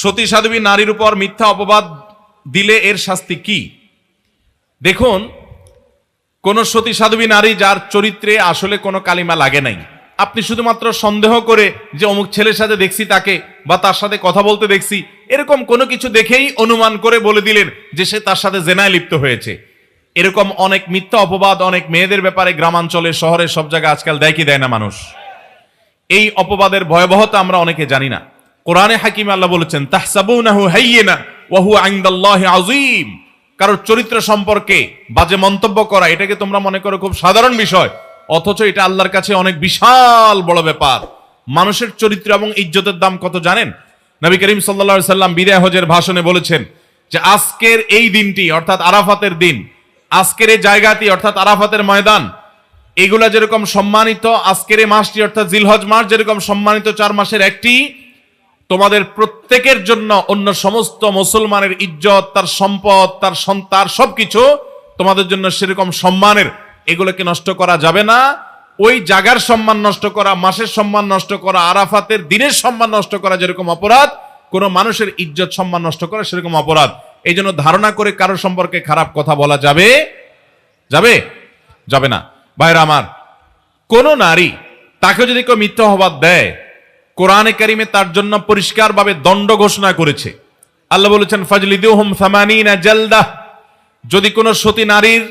সতী সাধবী নারীর উপর মিথ্যা অপবাদ দিলে এর শাস্তি কি? দেখুন, কোন সতী সাধবী নারী যার চরিত্রে আসলে কোনো কালিমা লাগে নাই। আপনি শুধুমাত্র সন্দেহ করে যে অমুক ছেলের সাথে দেখছি তাকে বা তার সাথে কথা বলতে দেখছি, এরকম কোনো কিছু দেখেই অনুমান করে বলে দিলেন যে সে তার সাথে জেনায় লিপ্ত হয়েছে। এরকম অনেক মিথ্যা অপবাদ, অনেক মেয়েদের ব্যাপারে গ্রামাঞ্চলে, শহরে, সব জায়গায় আজকাল দেয় কি দেয় না মানুষ? এই অপবাদের ভয়াবহতা আমরা অনেকে জানি না। কোরআনে হাকিম আল্লাহ বলেছেন, তাহসাবুনাহু হাইয়িনা ওয়া হুয়া ইনদাল্লাহি আযীম। কারোর চরিত্র সম্পর্কে বাজে মন্তব্য করা, এটাকে তোমরা মনে করো খুব সাধারণ বিষয়, অথচ এটা আল্লাহর কাছে অনেক বিশাল বড় ব্যাপার। মানুষের চরিত্র এবং ইজ্জতের দাম কত জানেন? নবী করিম সাল্লা সাল্লাম বিদায় হজের ভাষণে বলেছেন যে, আজকের এই দিনটি, অর্থাৎ আরাফাতের দিন, আজকের এই জায়গাটি, অর্থাৎ আরাফাতের ময়দান, এগুলা যেরকম সম্মানিত, আজকের এই মাসটি, অর্থাৎ জিলহজ মাস, যেরকম সম্মানিত চার মাসের একটি তোমাদের প্রত্যেকের জন্য অন্য সমস্ত মুসলমানের ইজ্জত, তার সম্পদ, তার সন্তান সবকিছু তোমাদের জন্য সেরকম সম্মানের। এগুলোকে নষ্ট করা যাবে না। ওই জাগার সম্মান নষ্ট করা, মাসের সম্মান নষ্ট করা, আরাফাতের দিনের সম্মান নষ্ট করা যেরকম অপরাধ, কোনো মানুষের ইজ্জত সম্মান নষ্ট করা সেরকম অপরাধ। এই জন্য ধারণা করে কারও সম্পর্কে খারাপ কথা বলা যাবে? যাবে? যাবে না। ভাইরা আমার, কোন নারী তাকে যদি কেউ মিথ্যা অপবাদ দেয় কোরআনে কারিমে তার জন্য পরিষ্কারভাবে দণ্ড ঘোষণা করেছে। আল্লাহ বলেছেন, ফাজলিদুহুম সামানিনা জালদাহ যদি কোনো সতী নারীর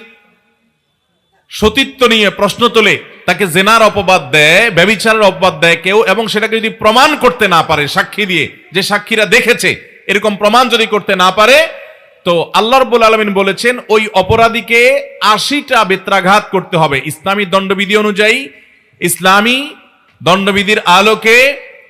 সতীত্ব নিয়ে প্রশ্ন তোলে, তাকে জেনার অপবাদ দেয় ব্যবিচারের অপবাদ দেয় কেউ, এবং সেটাকে যদি প্রমাণ করতে না পারে, সাক্ষী দিয়ে, যে সাক্ষীরা দেখেছে, এরকম প্রমাণ যদি করতে না পারে, তো আল্লাহ রব্বুল আলমিন বলেছেন, ওই অপরাধীকে আশিটা বেত্রাঘাত করতে হবে। ইসলামী দণ্ডবিধি অনুযায়ী, ইসলামী দণ্ডবিধির আলোকে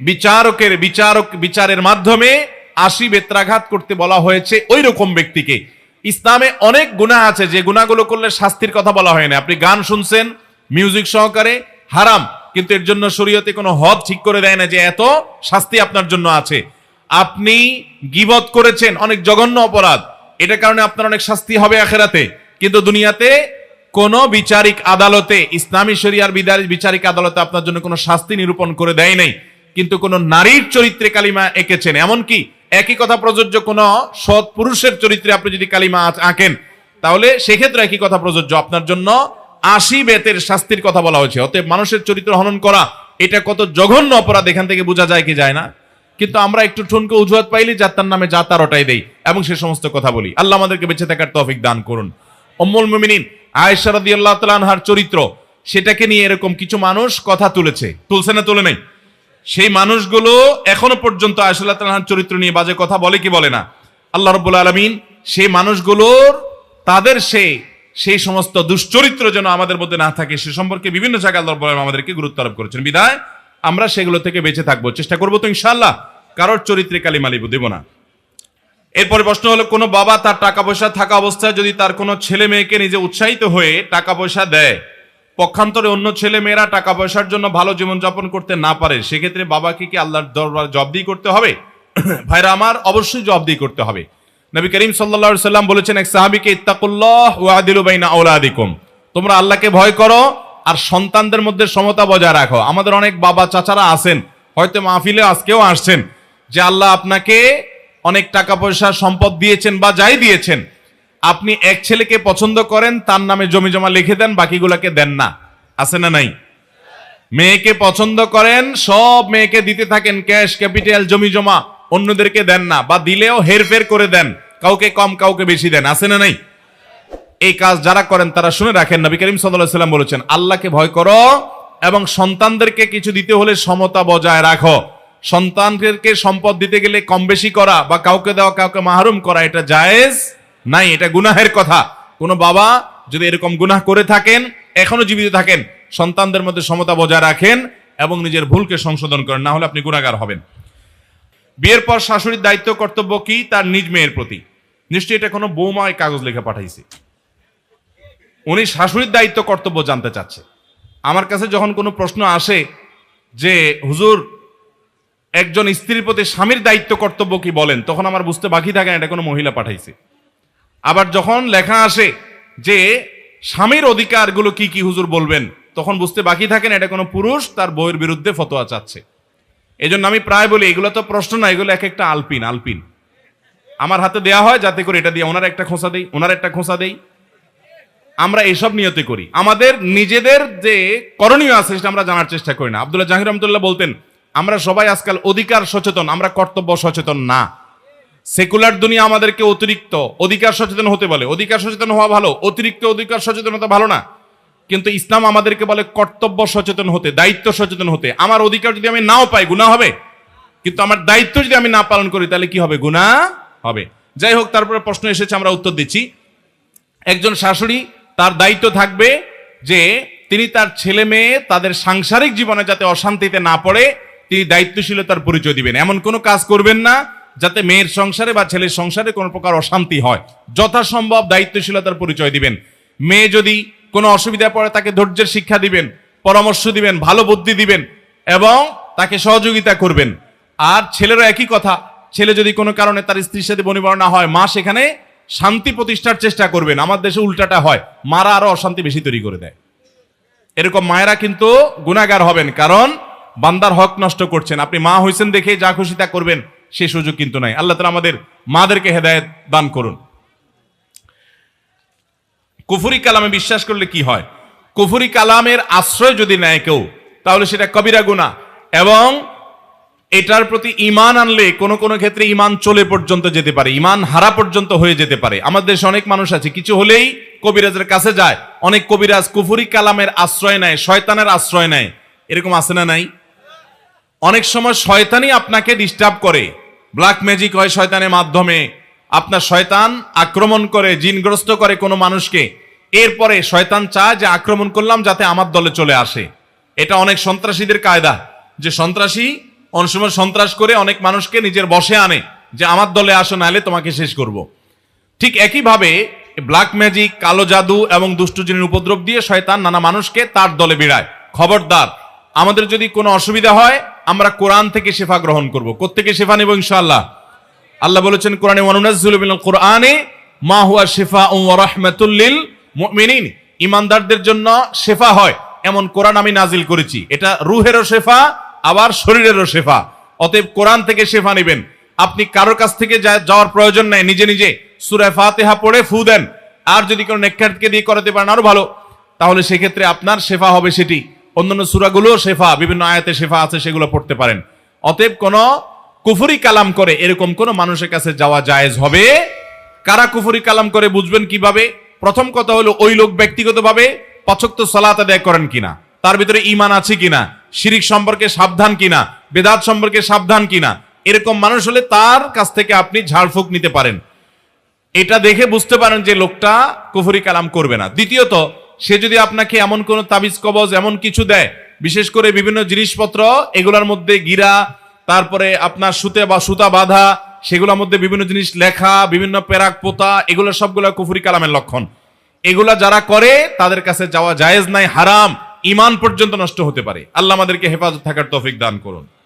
বিচারকের বিচারক বিচারের মাধ্যমে আশি বেত্রাঘাত করতে বলা হয়েছে ওই রকম ব্যক্তিকে। ইসলামে অনেক গুনাহ আছে, যে গুণাগুলো করলে শাস্তির কথা বলা হয় না। আপনি গান শুনছেন মিউজিক সহকারে, হারাম। কিন্তু এর জন্য শরীয়তে কোনো হদ ঠিক করে দেয় না যে এত শাস্তি আপনার জন্য আছে। আপনি গিবত করেছেন, অনেক জঘন্য অপরাধ। এটার কারণে আপনার অনেক শাস্তি হবে আখেরাতে। কিন্তু দুনিয়াতে কোন বিচারিক আদালতে, ইসলামী শরিয়ার বিদার- বিচারিক আদালতে আপনার জন্য কোনো শাস্তি নিরূপণ করে দেয় নাই। কিন্তু কোন নারীর চরিত্রে কালিমা এঁকেছেন। এমনকি একই কথা প্রযোজ্য কোন সৎ পুরুষের চরিত্রে আপনি যদি কালিমা আঁকেন, তাহলে সেক্ষেত্রে একই কথা প্রযোজ্য। আপনার জন্য আশি বেতের শাস্তির কথা বলা হয়েছে। অতএব মানুষের চরিত্র হনন করা, এটা কত জঘন্য অপরাধ, এখান থেকে বোঝা যায় কি যায় না? কিন্তু আমরা একটু ঠুনকে উজুহাত পাইলি যাত্রার নামে যা তার ওটাই দেই, এবং সে সমস্ত কথা বলি। আল্লাহ আমাদেরকে বেঁচে থাকার তৌফিক দান করুন। অম্মুল মুমিনিন, আয়েশা রাদিয়াল্লাহু তাআলা চরিত্র, সেটাকে নিয়ে এরকম কিছু মানুষ কথা তুলেছে। তুলছে না, তুলে নাই? সেই মানুষগুলো এখনও পর্যন্ত আয়সাল্লাহ চরিত্র নিয়ে বাজে কথা বলে কি বলে না? আল্লাহ রব্বুল আলমিন সেই মানুষগুলোর, তাদের সে সেই সমস্ত দুশ্চরিত্র যেন আমাদের মধ্যে না থাকে, সে সম্পর্কে বিভিন্ন জায়গায় আল্লাহ রব্বুল আমাদেরকে গুরুত্ব আরোপ করেছেন। বিদায়, আমরা সেগুলো থেকে বেঁচে থাকব। চেষ্টা করব তো ইনশাল্লাহ কারোর চরিত্রে কালিমালিবু দেব না। এরপরে প্রশ্ন হলো, কোনো বাবা তার টাকা পয়সা থাকা অবস্থায় যদি তার কোনো ছেলে মেয়েকে নিজে উৎসাহিত হয়ে টাকা পয়সা দেয় পক্ষান্তরে অন্য ছেলে মেয়েরা টাকা পয়সার জন্য ভালো জীবনযাপন করতে না পারে, সেক্ষেত্রে বাবাকে কি আল্লাহর দরবার জবাবদি করতে হবে? ভাইরা আমার অবশ্যই জবাবদি করতে হবে। নবী করিম সাল্লা সাল্লাম বলেছেন, এক সাহাবিকে ইত্তাকুল্লাহ তোমরা আল্লাহকে ভয় করো আর সন্তানদের মধ্যে সমতা বজায় রাখো। আমাদের অনেক বাবা চাচারা আছেন, হয়তো মাহফিলে আজকেও আসছেন, যে আল্লাহ আপনাকে অনেক টাকা পয়সা সম্পদ দিয়েছেন বা যাই দিয়েছেন। আপনি এক ছেলেকে পছন্দ করেন, তার নামে জমি জমা লিখে দেন, বাকিগুলাকে দেন না। আছে না নাই? মেয়েকে পছন্দ করেন, সব মেয়েকে দিতে থাকেন, ক্যাশ, ক্যাপিটাল, জমি জমা, অন্যদেরকে দেন না, বা দিলেও হেরফের করে দেন, কাউকে কম, কাউকে বেশি দেন, আছে না নাই? এই কাজ যারা করেন, তারা শুনে রাখেন, নবী করিম সাল্লাহ সাল্লাম বলেছেন, আল্লাহকে ভয় করো এবং সন্তানদেরকে কিছু দিতে হলে সমতা বজায় রাখো। সন্তানদেরকে সম্পদ দিতে গেলে কম বেশি করা বা কাউকে দেওয়া, কাউকে মাহরুম করা, এটা জায়েজ নাই, এটা গুনাহের কথা। কোনো বাবা যদি এরকম গুনাহ করে থাকেন এখনও জীবিত থাকেন, সন্তানদের মধ্যে সমতা বজায় রাখেন এবং নিজের ভুলকে সংশোধন করেন, না হলে আপনি গুণাগার হবেন। বিয়ের পর শাশুড়ির দায়িত্ব, কর্তব্য কি? তার নিজ মেয়ের প্রতি। নিশ্চয়ই এটা কোনো বৌমায় কাগজ লেখা পাঠাইছে। উনি শাশুড়ির দায়িত্ব, কর্তব্য জানতে চাচ্ছে। আমার কাছে যখন কোনো প্রশ্ন আসে যে, হুজুর, একজন স্ত্রীর প্রতি স্বামীর দায়িত্ব, কর্তব্য কি? বলেন, তখন আমার বুঝতে বাকি থাকে এটা কোনো মহিলা পাঠাইছে। আবার যখন লেখা আসে যে স্বামীর অধিকারগুলো কি কি হুজুর বলবেন, তখন বুঝতে বাকি থাকে না, এটা কোনো পুরুষ, তার বইয়ের বিরুদ্ধে ফতোয়া চাচ্ছে। এই জন্য আমি প্রায় বলি, এগুলো তো প্রশ্ন না, এগুলো এক একটা আলপিন আলপিন। আমার হাতে দেয়া হয়, যাতে করে এটা দিয়ে ওনার একটা খোঁচা দেই, ওনার একটা খোঁচা দেই। আমরা এইসব নিয়তে করি। আমাদের নিজেদের যে করণীয় আছে, সেটা আমরা জানার চেষ্টা করি না। আব্দুল্লাহ জাহির রহমতুল্লাহ বলতেন, আমরা সবাই আজকাল অধিকার সচেতন, আমরা কর্তব্য সচেতন না। সেকুলার দুনিয়া আমাদেরকে অতিরিক্ত অধিকার সচেতন হতে বলে। অধিকার সচেতন হওয়া ভালো, অতিরিক্ত অধিকার সচেতনতা ভালো না। কিন্তু ইসলাম আমাদেরকে বলে কর্তব্য সচেতন হতে, দায়িত্ব সচেতন হতে। আমার অধিকার যদি আমি নাও পাই গুণা হবে? কিন্তু আমার দায়িত্ব যদি আমি না পালন করি, তাহলে কি হবে? গুণা হবে। যাই হোক, তারপরে প্রশ্ন এসেছে, আমরা উত্তর দিচ্ছি। একজন শাশুড়ি, তার দায়িত্ব থাকবে যে তিনি তার ছেলে মেয়ে তাদের সাংসারিক জীবনে যাতে অশান্তিতে না পড়ে, তিনি দায়িত্বশীলতার পরিচয় দিবেন। এমন কোনো কাজ করবেন না যাতে মেয়ের সংসারে বা ছেলের সংসারে কোনো প্রকার অশান্তি হয়। যথাসম্ভব দায়িত্বশীলতার পরিচয় দিবেন। মেয়ে যদি কোনো অসুবিধা পড়ে, তাকে ধৈর্যের শিক্ষা দিবেন, পরামর্শ দিবেন, ভালো বুদ্ধি দিবেন এবং তাকে সহযোগিতা করবেন। আর ছেলেরও একই কথা, ছেলে যদি কোনো কারণে তার স্ত্রীর সাথে বনিবর না হয়, মা সেখানে শান্তি প্রতিষ্ঠার চেষ্টা করবেন। আমার দেশে উল্টাটা হয়, মারা আরও অশান্তি বেশি তৈরি করে দেয়। এরকম মায়েরা কিন্তু গুণাগার হবেন, কারণ বান্দার হক নষ্ট করছেন। আপনি মা হয়েছেন দেখে যা খুশি তা করবেন। সে সুযোগ কিন্তু নাই। আল্লাহ তালা আমাদের মাদেরকে হেদায়েত দান করুন। কুফুরি কালামে বিশ্বাস করলে কি হয়? কুফুরি কালামের আশ্রয় যদি নেয় কেউ, তাহলে সেটা কবিরা গুণা এবং এটার প্রতি ইমান আনলে কোনো কোনো ক্ষেত্রে ইমান চলে পর্যন্ত যেতে পারে ইমান হারা পর্যন্ত হয়ে যেতে পারে। আমাদের দেশে অনেক মানুষ আছে, কিছু হলেই কবিরাজের কাছে যায়। অনেক কবিরাজ কুফুরি কালামের আশ্রয় নেয়, শয়তানের আশ্রয় নেয়। এরকম আছে না নাই? অনেক সময় শয়তানই আপনাকে ডিস্টার্ব করে। ব্ল্যাক ম্যাজিক হয় শয়তানের মাধ্যমে। আপনার শয়তান আক্রমণ করে, জিনগ্রস্ত করে কোনো মানুষকে। এরপরে শয়তান চায় যে আক্রমণ করলাম যাতে আমার দলে চলে আসে। এটা অনেক সন্ত্রাসীদের কায়দা। যে সন্ত্রাসী অনেক সময় সন্ত্রাস করে অনেক মানুষকে নিজের বসে আনে যে আমার দলে আসো, নাহলে তোমাকে শেষ করব। ঠিক একইভাবে ব্ল্যাক ম্যাজিক কালো জাদু এবং দুষ্টজিনের উপদ্রব দিয়ে শয়তান নানা মানুষকে তার দলে বিড়ায়। খবরদার, আমাদের যদি কোনো অসুবিধা হয় আমরা কোরআন থেকে শেফা গ্রহণ করব। কোত্থেকে শেফা নেব ইনশাআল্লাহ? আল্লাহ বলেছেন, কোরআনে ওয়ানুনাজ্জিলু মিনাল কোরআনে মা হুয়া শিফাউন ওয়া রাহমাতুল লিল মুমিনিন। ইমানদারদের জন্য শেফা হয়, এমন কোরআন আমি নাজিল করেছি। এটা রুহেরও শেফা, আবার শরীরেরও শেফা। অতএব কোরআন থেকে শেফা নেবেন। আপনি কারোর কাছ থেকে যাওয়ার প্রয়োজন নাই, নিজে নিজে সূরা ফাতিহা পড়ে ফু দেন। আর যদি কোনো নেককারকে দিয়ে করাতে পারেন, আরও ভালো। তাহলে সেক্ষেত্রে আপনার শেফা হবে সেটি। অন্যান্য সূরাগুলো শেফা, বিভিন্ন আয়াতে শেফা আছে, সেগুলো পড়তে পারেন। অতএব কোন কুফুরি কালাম করে এরকম কোন মানুষের কাছে যাওয়া জায়েজ হবে? কারা কুফুরি কালাম করে বুঝবেন কীভাবে? প্রথম কথা হলো ওই লোক ব্যক্তিগতভাবে পছক্ত সলাত আদায় করেন কিনা? তার ভিতরে ইমান আছে কিনা? শিরিক সম্পর্কে সাবধান কিনা? বেদাত সম্পর্কে সাবধান কিনা? এরকম মানুষ হলে তার কাছ থেকে আপনি ঝাড়ফুঁক নিতে পারেন। এটা দেখে বুঝতে পারেন যে লোকটা কুফুরি কালাম করবে না। দ্বিতীয়ত সে যদি আপনাকে এমন কোন তাবিজ, কবজ, এমন কিছু দেয়, বিশেষ করে বিভিন্ন জিনিসপত্র, এগুলোর মধ্যে গিরা, তারপরে আপনার সুতে বা সুতা বাঁধা, সেগুলোর মধ্যে বিভিন্ন জিনিস লেখা, বিভিন্ন পেরাক পোতা, এগুলো সবগুলো কুফরি কালামের লক্ষণ। এগুলা যারা করে, তাদের কাছে যাওয়া জায়েজ নাই, হারাম ইমান পর্যন্ত নষ্ট হতে পারে। আল্লাহ আমাদেরকে হেফাজত থাকার তৌফিক দান করুন।